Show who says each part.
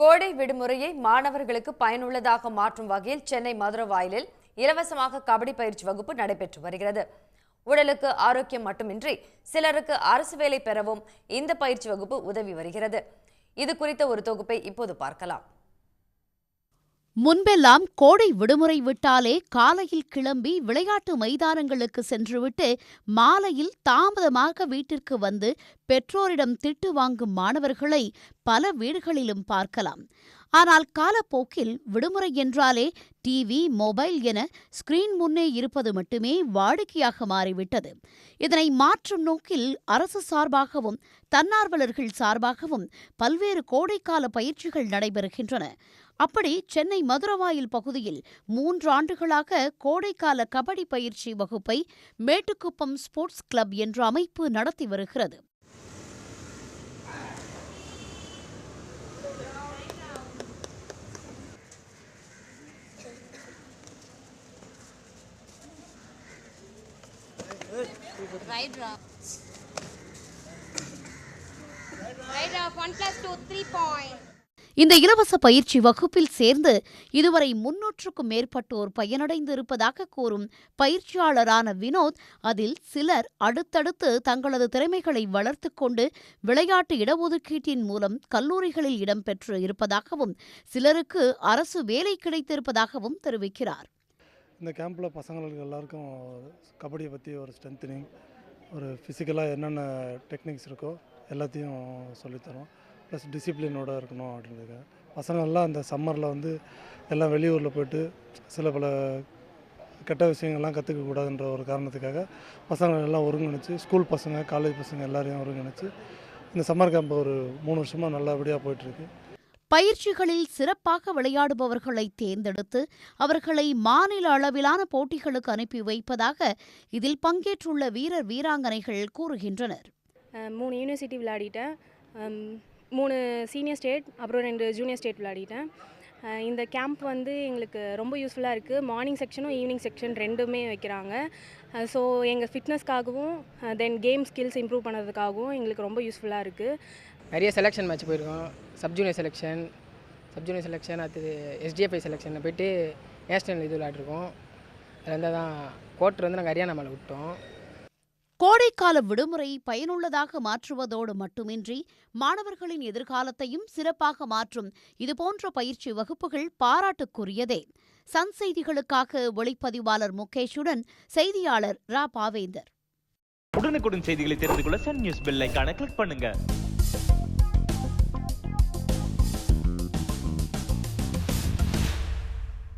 Speaker 1: கோடை விடுமுறையை மாணவர்களுக்கு பயனுள்ளதாக மாற்றும் வகையில் சென்னை மதுரவாயிலில் இலவசமாக கபடி பயிற்சி வகுப்பு நடைபெற்று வருகிறது. உடலுக்கு ஆரோக்கியம் மட்டுமின்றி சிலருக்கு அரசு வேலை பெறவும் இந்த பயிற்சி வகுப்பு உதவி வருகிறது. இது குறித்த ஒரு தொகுப்பை இப்போது பார்க்கலாம்.
Speaker 2: முன்பெல்லாம் கோடை விடுமுறை விட்டாலே காலையில் கிளம்பி விளையாட்டு மைதானங்களுக்கு சென்றுவிட்டு மாலையில் தாமதமாக வீட்டிற்கு வந்து பெற்றோரிடம் திட்டு வாங்கும் மாணவர்களை பல வீடுகளிலும் பார்க்கலாம். ஆனால் காலப்போக்கில் விடுமுறை என்றாலே டிவி மொபைல் என ஸ்கிரீன் முன்னே இருப்பது மட்டுமே வாடிக்கையாக மாறிவிட்டது. இதனை மாற்றும் நோக்கில் அரசு சார்பாகவும் தன்னார்வலர்கள் சார்பாகவும் பல்வேறு கோடைக்கால பயிற்சிகள் நடைபெறுகின்றன. அப்படி சென்னை மதுரவாயில் பகுதியில் மூன்று ஆண்டுகளாக கோடைக்கால கபடி பயிற்சி வகுப்பை மேட்டுக்குப்பம் ஸ்போர்ட்ஸ் கிளப் என்ற அமைப்பு நடத்தி வருகிறது.
Speaker 3: Right drop. Right drop. Plus two, three point.
Speaker 2: இந்த இலவச பயிற்சி வகுப்பில் சேர்ந்து இதுவரை முன்னூற்றுக்கும் மேற்பட்டோர் பயனடைந்து இருப்பதாக கூறும் பயிற்சியாளரான வினோத் அதில் சிலர் அடுத்தடுத்து தங்களது திறமைகளை வளர்த்துக் கொண்டு விளையாட்டு இடஒதுக்கீட்டின் மூலம் கல்லூரிகளில் இடம்பெற்று இருப்பதாகவும் சிலருக்கு அரசு வேலை கிடைத்திருப்பதாகவும் தெரிவிக்கிறார்
Speaker 4: இந்த கேம்பில் பசங்களுக்கு எல்லாருக்கும் கபடியை பற்றி ஒரு ஸ்ட்ரென்த்தனிங் ஒரு ஃபிசிக்கலாக என்னென்ன டெக்னிக்ஸ் இருக்கோ எல்லாத்தையும் சொல்லித்தரோம் ப்ளஸ் டிசிப்ளினோட இருக்கணும் அப்படின்றதுக்காக. பசங்கள்லாம் அந்த சம்மரில் வந்து எல்லாம் வெளியூரில் போயிட்டு சில பல கெட்ட விஷயங்கள்லாம் கற்றுக்கக்கூடாதுன்ற ஒரு காரணத்துக்காக பசங்களை எல்லாம் ஒருங்கிணைச்சு ஸ்கூல் பசங்க காலேஜ் பசங்க எல்லாரையும் ஒருங்கிணைச்சு இந்த சம்மர் கேம்ப் ஒரு மூணு வருஷமாக நல்லபடியாக போயிட்டுருக்கு
Speaker 2: பயிற்சிகளில் சிறப்பாக விளையாடுபவர்களை தேர்ந்தெடுத்து அவர்களை மாநில அளவிலான போட்டிகளுக்கு அனுப்பி வைப்பதாக இதில் பங்கேற்றுள்ள வீரர் வீராங்கனைகள் கூறுகின்றனர்.
Speaker 5: மூணு யூனிவர்சிட்டி விளையாடிட்டேன். மூணு சீனியர் ஸ்டேட் அப்புறம் ரெண்டு ஜூனியர் ஸ்டேட் விளையாடிட்டேன். இந்த கேம்ப் வந்து எங்களுக்கு ரொம்ப யூஸ்ஃபுல்லாக இருக்குது மார்னிங் செக்ஷனும் ஈவினிங் செக்ஷன் ரெண்டுமே வைக்கிறாங்க. ஸோ எங்கள் ஃபிட்னஸ்க்காகவும் தென் கேம் ஸ்கில்ஸ் இம்ப்ரூவ் பண்ணுறதுக்காகவும் எங்களுக்கு ரொம்ப யூஸ்ஃபுல்லாக இருக்குது
Speaker 6: நிறைய செலெக்ஷன் மேட்ச் போயிருக்கோம். Sub junior selection sub junior selection அடுத்தது எஸ்டிஎஃப்ஐ செலெக்ஷனில் போயிட்டு நேஷ்னல் இது விளையாடிருக்கோம். அதில் வந்து தான் கோட்டர் வந்து நாங்கள் ஹரியானா மேலே விட்டோம்.
Speaker 2: கோடைக்கால விடுமுறை பயனுள்ளதாக மாற்றுவதோடு மட்டுமின்றி மாணவர்களின் எதிர்காலத்தையும் சிறப்பாக மாற்றும். இதுபோன்ற பயிற்சி வகுப்புகள் பாராட்டுக்குரியதே. சன் செய்திகளுக்காக ஒளிப்பதிவாளர் முகேஷுடன் செய்தியாளர் ரா. பாவேந்தர்.
Speaker 7: உடனுக்குடன் செய்திகளை தெரிந்து கொள்ள சன் நியூஸ் பெல் ஐகானை கிளிக் பண்ணுங்க.